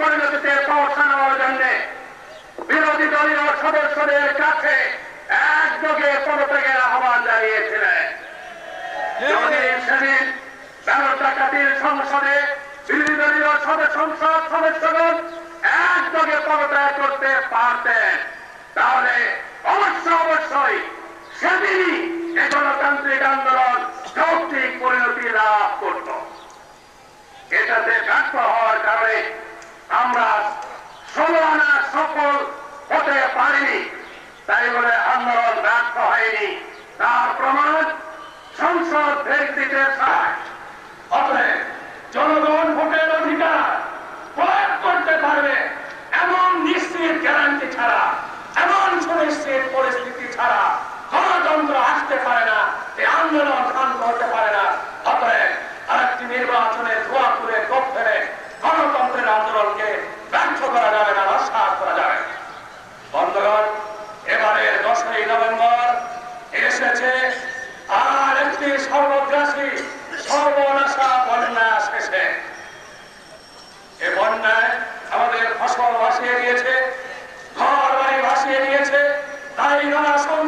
পরিণতিতে পৌঁছানোর জন্য। বিরোধী দলীয় সদস্যদের কাছে একযোগে পদত্যাগের আহ্বান জানিয়েছিলেন। যদি সেদিন ব্যালট ডাকাতির সংসদে বিরোধী দলীয় সদস্য সংসদ সদস্যগণ একযোগে পদত্যাগ করতে পারতেন, তাহলে অবশ্য অবশ্যই সেদিনই এই গণতান্ত্রিক আন্দোলন যৌক্তিক পরিণতি লাভ করত। এটাতে ব্যর্থ হওয়ার কারণে আমরা আনা সফল হতে পারিনি, তাই বলে আন্দোলন ব্যর্থ হয়নি। তার প্রমাণ সংসদ ব্যক্তিতে অতএব গ্যারান্টি ছাড়া, এমন সুনিশ্চিত পরিস্থিতি ছাড়া গণতন্ত্র আসতে পারে না আন্দোলন শান্ত হতে পারে না অতএব আরেকটি নির্বাচনে ধোয়া করে কোপ ফেলে গণতন্ত্রের আন্দোলনকে ব্যর্থ করা যাবে না নস্বাত করা যাবে। বন্ধুগণ, এবারের দশই নভেম্বর এসেছে, আর একটি সর্বগ্রাসী, সর্বনাশা বন্যা শেষে এ বন্যায় আমাদের ফসল ভাসিয়ে দিয়েছে ঘর বাড়ি ভাসিয়ে দিয়েছে তাই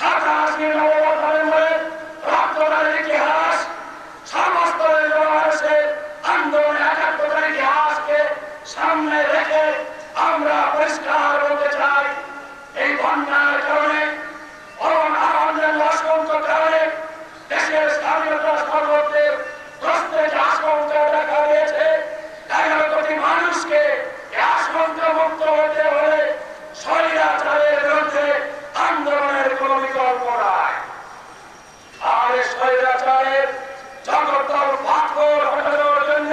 সাতাশি নভেম্বরের রক্তদানের ইতিহাস সমস্তরের জনমানুষের আন্দোলন একাত্মতার ইতিহাসকে সামনে রেখে আমরা পরিষ্কার বলতে চাই এই বন্যার কারণে অরণ আনন্দের অসংখ্য কারণে দেশের স্বাধীনতা সর্বত্রের প্রশ্নে যে আশঙ্কা দেখা দিয়েছে এগারো কোটি মানুষকে এই আশঙ্কা মুক্ত হতে হলে স্বৈরাচারের বিরুদ্ধে আন্দোলনের কোনো বিকল্প নাই আর এই স্বৈরাচারের জগত্তর পাথর হটানোর জন্য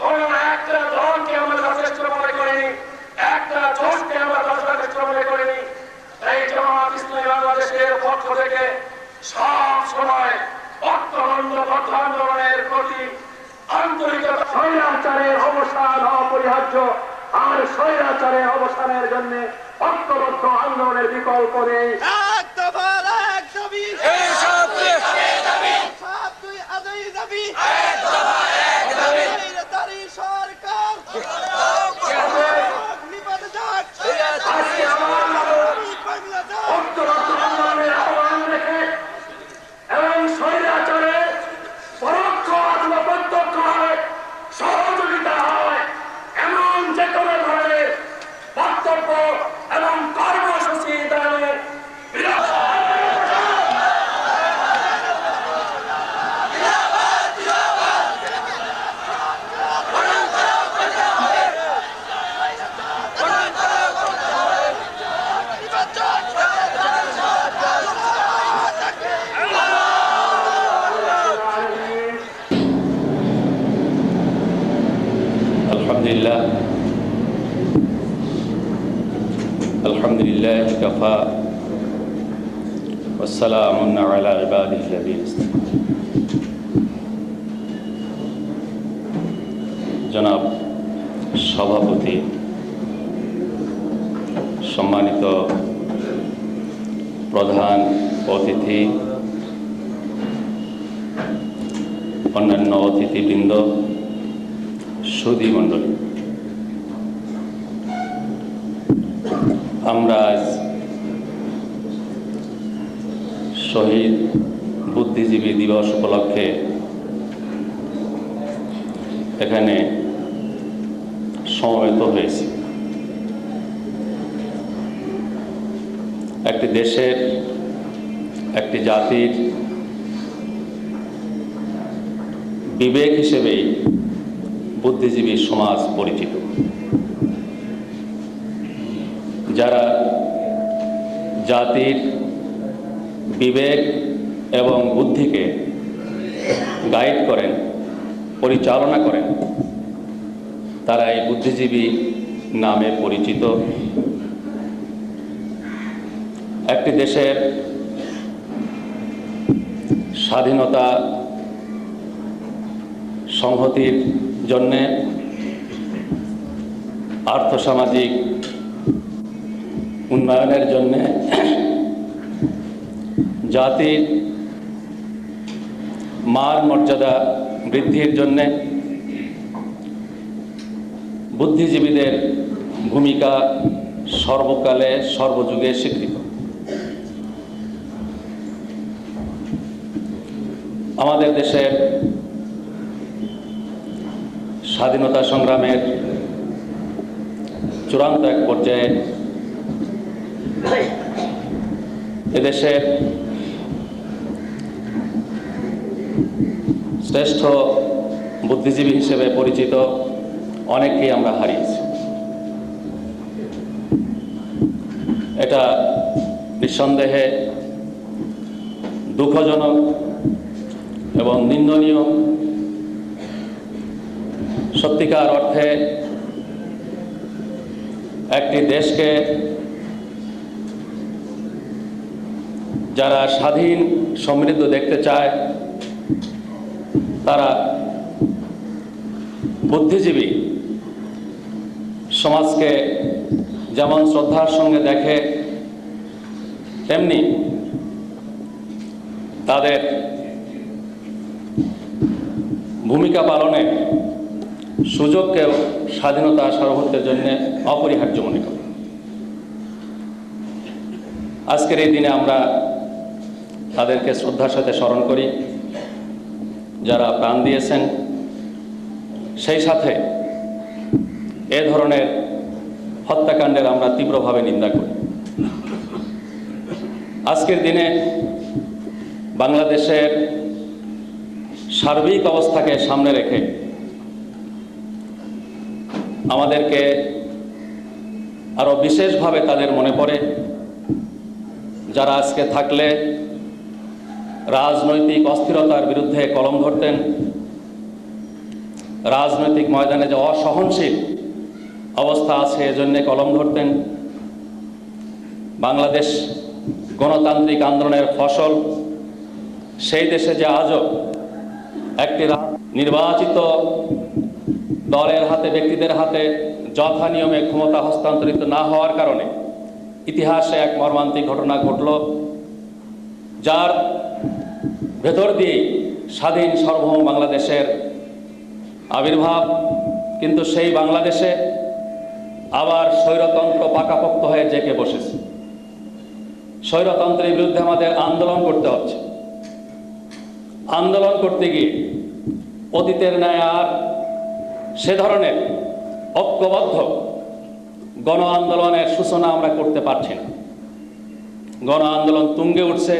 কোন একটা দলকে আমরা যথেষ্ট মনে করিনি একটা জোশকে আমরা যথেষ্ট মনে করিনি এই জামাত ইসলামী বাংলাদেশের পক্ষ থেকে সব সময় অর্থনন্দবদ্ধ আন্দোলনের প্রতি আন্তরিকতা স্বৈরাচারের অবসান অপরিহার্য। আর স্বৈরাচারের অবসানের জন্য ঐক্যবদ্ধ আন্দোলনের বিকল্প নেই। দাবি الحمد لله كفى والسلام على عباده الذين اصطفى জনাব সভাপতি সম্মানিত প্রধান অতিথি অন্যান্য অতিথিবৃন্দ সুদী মণ্ডলী আমরা আজ শহীদ বুদ্ধিজীবী দিবস উপলক্ষে এখানে সমবেত হয়েছি। একটি দেশের, একটি জাতির বিবেক হিসেবেই বুদ্ধিজীবী সমাজ পরিচিত। যারা জাতির বিবেক এবং বুদ্ধিকে গাইড করেন, পরিচালনা করেন, তারা এই বুদ্ধিজীবী নামে পরিচিত। একটি দেশের স্বাধীনতা সংহতির জন্যে আর্থসামাজিক উন্নয়নের জন্যে জাতির মান মর্যাদা বৃদ্ধির জন্যে বুদ্ধিজীবীদের ভূমিকা সর্বকালে, সর্বযুগে স্বীকৃত। আমাদের দেশের স্বাধীনতা সংগ্রামের চূড়ান্ত এক পর্যায়ে এদেশের শ্রেষ্ঠ বুদ্ধিজীবী হিসেবে পরিচিত অনেককেই আমরা হারিয়েছি। এটা নিঃসন্দেহে দুঃখজনক এবং নিন্দনীয়। সত্যিকার অর্থে একটি দেশকে যারা স্বাধীন সমৃদ্ধ দেখতে চায়, তারা বুদ্ধিজীবী, সমাজকে যেমন শ্রদ্ধার সঙ্গে দেখে, তেমনি তাদের ভূমিকা পালনে সুযোগকেও স্বাধীনতা সার্বভৌমত্বের জন্য অপরিহার্য মনে করে। আজকের এই দিনে আমরা তাদেরকে শ্রদ্ধার সাথে স্মরণ করি। যারা প্রাণ দিয়েছেন, সেই সাথে এ ধরনের হত্যাকাণ্ডের আমরা তীব্রভাবে নিন্দা করি। আজকের দিনে বাংলাদেশের সার্বিক অবস্থাকে সামনে রেখে আমাদেরকে আরও বিশেষভাবে তাদের মনে পড়ে। যারা আজকে থাকলে রাজনৈতিক অস্থিরতার বিরুদ্ধে কলম ধরতেন। রাজনৈতিক ময়দানে যে অসহনশীল অবস্থা আছে, এজন্যে কলম ধরতেন। বাংলাদেশ গণতান্ত্রিক আন্দোলনের ফসল, সেই দেশে যে আজও একটি নির্বাচিত দলের হাতে, ব্যক্তিদের হাতে যথা নিয়মে ক্ষমতা হস্তান্তরিত না হওয়ার কারণে ইতিহাসে এক মর্মান্তিক ঘটনা ঘটল, যার ভেতর দিয়েই স্বাধীন সার্বভৌম বাংলাদেশের আবির্ভাব, কিন্তু সেই বাংলাদেশে আবার স্বৈরতন্ত্র পাকাপোক্ত হয়ে জেকে বসেছে। স্বৈরতন্ত্রের বিরুদ্ধে আমাদের আন্দোলন করতে হচ্ছে। আন্দোলন করতে গিয়ে অতীতের ন্যায় আর সে ধরনের ঐক্যবদ্ধ গণ আন্দোলনের সূচনা আমরা করতে পারছি না। গণ আন্দোলন তুঙ্গে উঠছে।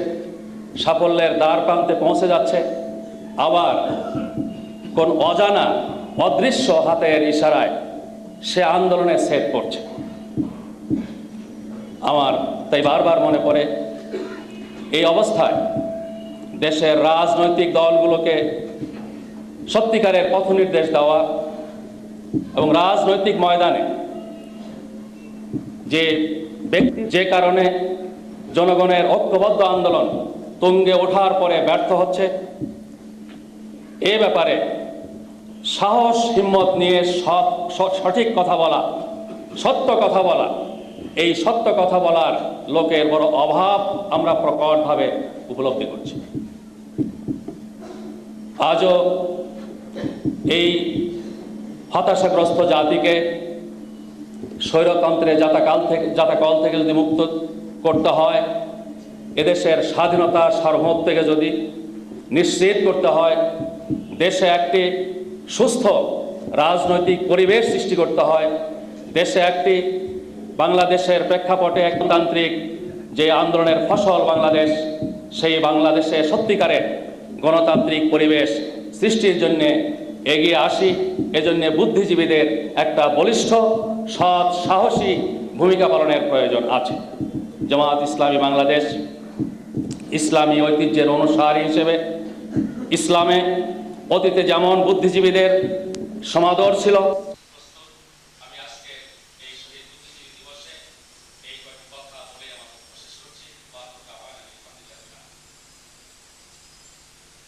সাফল্যের দ্বার প্রান্তে পৌঁছে যাচ্ছে। আবার কোন অজানা, অদৃশ্য হাতের ইশারায় সে আন্দোলনে সেট করছে আমার তাই বারবার মনে পড়ে, এই অবস্থায় দেশের রাজনৈতিক দলগুলোকে সত্যিকারের পথ নির্দেশ দেওয়া এবং রাজনৈতিক ময়দানে যে ব্যক্তি যে কারণে জনগণের ঐক্যবদ্ধ আন্দোলন তুঙ্গে ওঠার পরে ব্যর্থ হচ্ছে। এ ব্যাপারে সাহস, হিম্মত নিয়ে সৎ- স- সঠিক কথা বলা, সত্য কথা বলা, এই সত্য কথা বলার লোকের বড় অভাব আমরা প্রকটভাবে উপলব্ধি করছি। আজও এই হতাশাগ্রস্ত জাতিকে স্বৈরতন্ত্রের যাতাকাল থেকে, যাতাকল থেকে যদি মুক্ত করতে হয় এদেশের স্বাধীনতা সার্বভৌমত্বকে যদি নিশ্চিত করতে হয়, দেশে একটি সুস্থ রাজনৈতিক পরিবেশ সৃষ্টি করতে হয়, দেশে একটি বাংলাদেশের প্রেক্ষাপটে একতান্ত্রিক যে আন্দোলনের ফসল বাংলাদেশ, সেই বাংলাদেশে সত্যিকারের গণতান্ত্রিক পরিবেশ সৃষ্টির জন্যে এগিয়ে আসি। এজন্যে বুদ্ধিজীবীদের একটা বলিষ্ঠ, সৎ, সাহসী ভূমিকা পালনের প্রয়োজন আছে। জামাত ইসলামী বাংলাদেশ ইসলামী ঐতিহ্যের অনুসারী হিসেবে ইসলামে অতীতে যেমন বুদ্ধিজীবীদের সমাদর ছিল